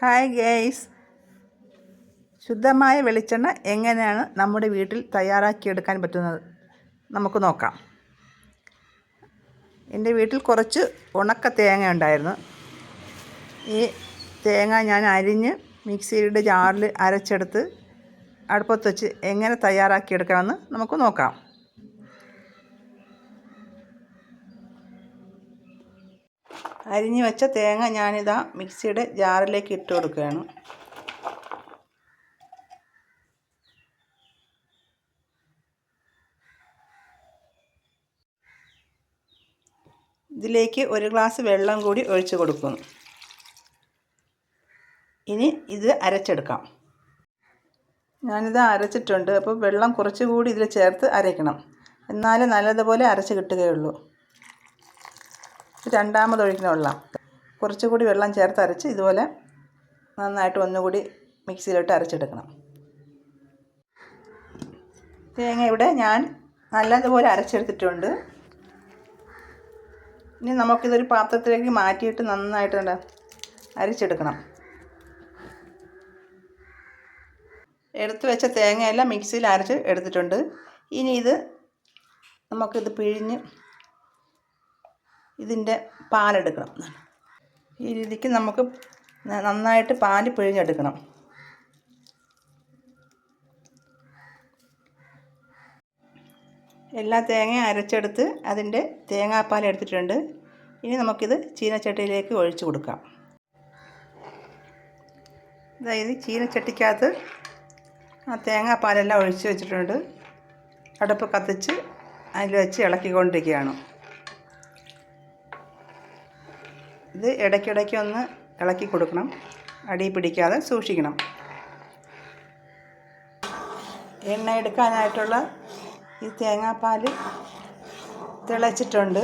Hi guys ശുദ്ധമായ വെളിച്ചെണ്ണ എങ്ങനെയാണ് നമ്മുടെ വീട്ടിൽ തയ്യാറാക്കിയെടുക്കാൻ പറ്റുന്നത്? നമുക്ക് നോക്കാം. എന്റെ വീട്ടിൽ കുറച്ച് ഉണക്ക തേങ്ങ ഉണ്ടായിരുന്നു. ഈ തേങ്ങ ഞാൻ അരിഞ്ഞ് മിക്സിയുടെ ജാറിൽ അരച്ചെടുത്ത് അടുപ്പത്ത് വെച്ച് എങ്ങനെ തയ്യാറാക്കിയെടുക്കാമെന്ന് നമുക്ക് നോക്കാം. അരിഞ്ഞു വെച്ച തേങ്ങ ഞാനിതാ മിക്സിയുടെ ജാറിലേക്ക് ഇട്ട് കൊടുക്കുകയാണ്. ഇതിലേക്ക് ഒരു ഗ്ലാസ് വെള്ളം കൂടി ഒഴിച്ചു കൊടുക്കുന്നു ഇനി ഇത് അരച്ചെടുക്കാം. ഞാനിത് അരച്ചിട്ടുണ്ട്. അപ്പോൾ വെള്ളം കുറച്ചുകൂടി ഇതിൽ ചേർത്ത് അരയ്ക്കണം. എന്നാലേ നല്ലതുപോലെ അരച്ച് കിട്ടുകയുള്ളൂ. രണ്ടാമത് ഒഴിക്കുന്ന വെള്ളം. കുറച്ചുകൂടി വെള്ളം ചേർത്ത് അരച്ച് ഇതുപോലെ നന്നായിട്ട് ഒന്നുകൂടി മിക്സിയിലോട്ട് അരച്ചെടുക്കണം. തേങ്ങ ഇവിടെ ഞാൻ നല്ലതുപോലെ അരച്ചെടുത്തിട്ടുണ്ട്. ഇനി നമുക്കിതൊരു പാത്രത്തിലേക്ക് മാറ്റിയിട്ട് നന്നായിട്ട് അരച്ചെടുക്കണം. എടുത്തു വെച്ച തേങ്ങയെല്ലാം മിക്സിയിൽ അരച്ച് എടുത്തിട്ടുണ്ട്. ഇനി ഇത് നമുക്കിത് പിഴിഞ്ഞ് ഇതിന്റെ പാലെടുക്കണം. ഈ രീതിക്ക് നമുക്ക് നന്നായിട്ട് പാൽ പിഴിഞ്ഞെടുക്കണം. എല്ലാ തേങ്ങയും അരച്ചെടുത്ത് അതിന്റെ തേങ്ങാപ്പാൽ എടുത്തിട്ടുണ്ട്. ഇനി നമുക്കിത് ചീനച്ചട്ടിയിലേക്ക് ഒഴിച്ചു കൊടുക്കാം. അതായത് ചീനച്ചട്ടിക്കകത്ത് ആ തേങ്ങാപ്പാലെല്ലാം ഒഴിച്ച് വെച്ചിട്ടുണ്ട്. അടുപ്പ് കത്തിച്ച് അതിൽ വെച്ച് ഇളക്കിക്കൊണ്ടിരിക്കുകയാണ്. ഇത് ഇടയ്ക്കിടയ്ക്ക് ഒന്ന് ഇളക്കി കൊടുക്കണം. അടി പിടിക്കാതെ സൂക്ഷിക്കണം. എണ്ണ എടുക്കാനായിട്ടുള്ള ഈ തേങ്ങാപ്പാൽ തിളച്ചിട്ടുണ്ട്.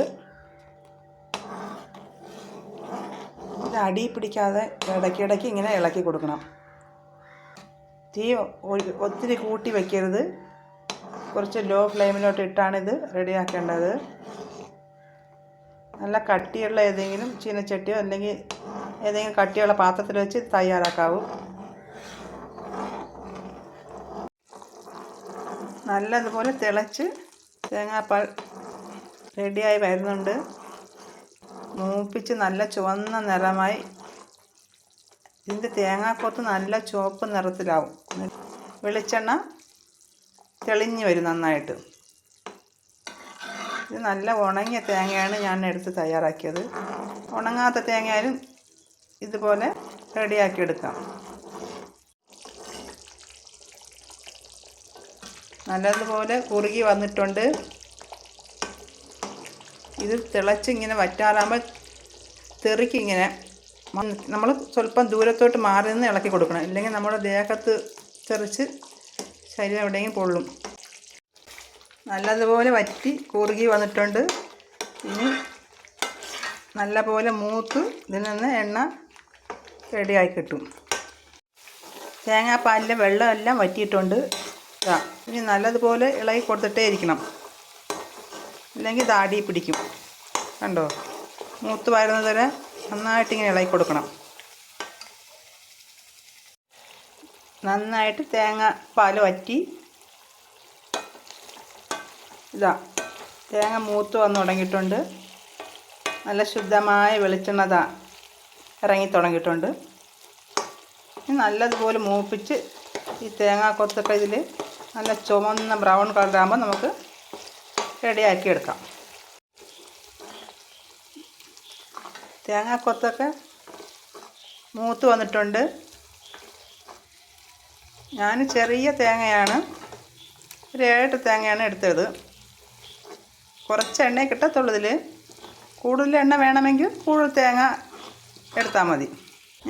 ഇത് അടി പിടിക്കാതെ ഇടയ്ക്കിടയ്ക്ക് ഇങ്ങനെ ഇളക്കി കൊടുക്കണം. തീ ഒത്തിരി കൂട്ടി വയ്ക്കരുത് കുറച്ച് ലോ ഫ്ലെയിമിലോട്ട് ഇട്ടാണിത് റെഡിയാക്കേണ്ടത്. നല്ല കട്ടിയുള്ള ഏതെങ്കിലും ചീനച്ചട്ടിയോ അല്ലെങ്കിൽ ഏതെങ്കിലും കട്ടിയുള്ള പാത്രത്തിൽ വെച്ച് തയ്യാറാക്കാവൂ. നല്ലതുപോലെ തിളച്ച് തേങ്ങാപ്പാൽ റെഡിയായി വരുന്നുണ്ട്. മൂപ്പിച്ച് നല്ല ചുവന്ന നിറമായി ഇതിന്റെ തേങ്ങാക്കൊത്ത് നല്ല ചുവപ്പ് നിറത്തിലാവും. വെളിച്ചെണ്ണ തെളിഞ്ഞ് വരും നന്നായിട്ട്. ഇത് നല്ല ഉണങ്ങിയ തേങ്ങയാണ് ഞാൻ എടുത്ത് തയ്യാറാക്കിയത്. ഉണങ്ങാത്ത തേങ്ങയായാലും ഇതുപോലെ റെഡിയാക്കി എടുക്കാം. നല്ലതുപോലെ കുറുകി വന്നിട്ടുണ്ട്. ഇത് തിളച്ചിങ്ങനെ വറ്റാറാകുമ്പോൾ തെറിക്കിങ്ങനെ നമ്മൾ സ്വല്പം ദൂരത്തോട്ട് മാറി നിന്ന് ഇളക്കി കൊടുക്കണം. ഇല്ലെങ്കിൽ നമ്മുടെ ദേഹത്ത് തെറിച്ച് ശരീരം എവിടെയെങ്കിലും പൊള്ളും. നല്ലതുപോലെ വറ്റി കുറുകി വന്നിട്ടുണ്ട്. ഇനി നല്ലപോലെ മൂത്ത് ഇതിൽ നിന്ന് എണ്ണ റെഡിയായി കിട്ടും. തേങ്ങാപ്പാലിലെ വെള്ളമെല്ലാം വറ്റിയിട്ടുണ്ട്. ഇനി നല്ലതുപോലെ ഇളകി കൊടുത്തിട്ടേ ഇരിക്കണം. ഇല്ലെങ്കിൽ താടി പിടിക്കും. കണ്ടോ? മൂത്ത് വരുന്നത് വരെ നന്നായിട്ടിങ്ങനെ ഇളകി കൊടുക്കണം. നന്നായിട്ട് തേങ്ങ പാൽ വറ്റി ഇതാ തേങ്ങ മൂത്ത് വന്ന് തുടങ്ങിയിട്ടുണ്ട്. നല്ല ശുദ്ധമായ വെളിച്ചെണ്ണ താ ഇറങ്ങി തുടങ്ങിയിട്ടുണ്ട്. നല്ലതുപോലെ മൂപ്പിച്ച് ഈ തേങ്ങാ കൊത്തൊക്കെ ഇതിൽ നല്ല ചുമന്ന ബ്രൗൺ കളറാകുമ്പോൾ നമുക്ക് റെഡിയാക്കി എടുക്കാം. തേങ്ങാക്കൊത്തൊക്കെ മൂത്ത് വന്നിട്ടുണ്ട്. ഞാൻ ചെറിയ തേങ്ങയാണ് ഒരു ഏഴ് തേങ്ങയാണ് എടുത്തത്. കുറച്ച് എണ്ണ കിട്ടത്തുള്ളൂ ഇതിൽ കൂടുതൽ എണ്ണ വേണമെങ്കിൽ കൂടുതൽ തേങ്ങ എടുത്താൽ മതി.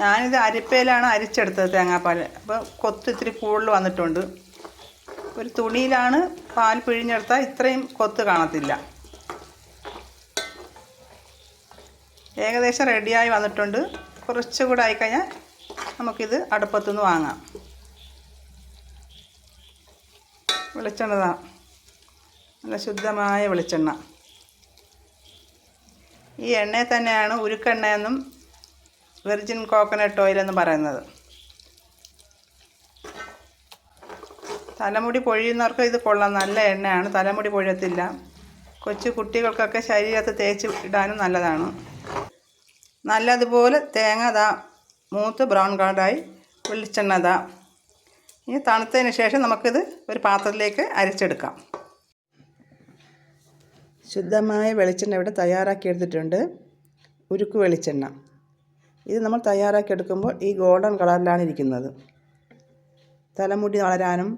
ഞാനിത് അരിപ്പയിലാണ് അരിച്ചെടുത്തത് തേങ്ങാപ്പാൽ. അപ്പോൾ കൊത്ത് ഇത്തിരി കൂടുതൽ വന്നിട്ടുണ്ട്. ഒരു തുണിയിലാണ് പാൽ പിഴിഞ്ഞെടുത്താൽ ഇത്രയും കൊത്ത് കാണത്തില്ല. ഏകദേശം റെഡിയായി വന്നിട്ടുണ്ട്. കുറച്ചുകൂടെ ആയിക്കഴിഞ്ഞാൽ നമുക്കിത് അടുപ്പത്തുനിന്ന് വാങ്ങാം. വെളിച്ചെണ്ണ നല്ല ശുദ്ധമായ വെളിച്ചെണ്ണ. ഈ എണ്ണയെ തന്നെയാണ് ഉരുക്കെണ്ണയെന്നും വെർജിൻ കോക്കനട്ട് ഓയിൽ എന്ന് പറയുന്നത്. തലമുടി പൊഴിയുന്നവർക്ക് ഇത് കൊള്ളാം. നല്ല എണ്ണയാണ്. തലമുടി പൊഴിയത്തില്ല. കൊച്ചു കുട്ടികൾക്കൊക്കെ ശരീരത്ത് തേച്ച് ഇടാനും നല്ലതാണ്. നല്ലതുപോലെ തേങ്ങ ദാ മൂത്ത് ബ്രൗൺ കളറായി വെളിച്ചെണ്ണ ദാ. ഇനി തണുത്തതിന് ശേഷം നമുക്കിത് ഒരു പാത്രത്തിലേക്ക് അരച്ചെടുക്കാം. ശുദ്ധമായ വെളിച്ചെണ്ണ ഇവിടെ തയ്യാറാക്കി എടുത്തിട്ടുണ്ട്. ഉരുക്ക് വെളിച്ചെണ്ണ. ഇത് നമ്മൾ തയ്യാറാക്കി എടുക്കുമ്പോൾ ഈ ഗോൾഡൻ കളറിലാണ് ഇരിക്കുന്നത്. തലമുടി വളരാനും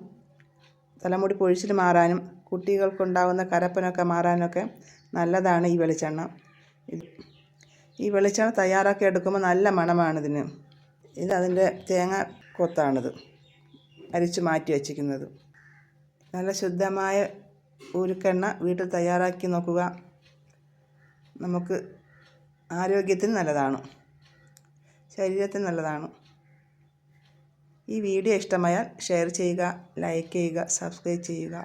തലമുടി പൊഴിച്ചിൽ മാറാനും കുട്ടികൾക്കുണ്ടാകുന്ന കരപ്പനൊക്കെ മാറാനൊക്കെ നല്ലതാണ് ഈ വെളിച്ചെണ്ണ. ഈ വെളിച്ചെണ്ണ തയ്യാറാക്കി എടുക്കുമ്പോൾ നല്ല മണമാണിതിന് ഇത് അതിന്റെ തേങ്ങ കൊത്താണിത്. അരിച്ച് മാറ്റി വച്ചിരിക്കുന്നത്. നല്ല ശുദ്ധമായ ഉരുക്കെണ്ണ വീട്ടിൽ തയ്യാറാക്കി നോക്കുക. നമുക്ക് ആരോഗ്യത്തിന് നല്ലതാണ്. ശരീരത്തിന് നല്ലതാണ്. ഈ വീഡിയോ ഇഷ്ടമായാൽ ഷെയർ ചെയ്യുക ലൈക്ക് ചെയ്യുക സബ്സ്ക്രൈബ് ചെയ്യുക.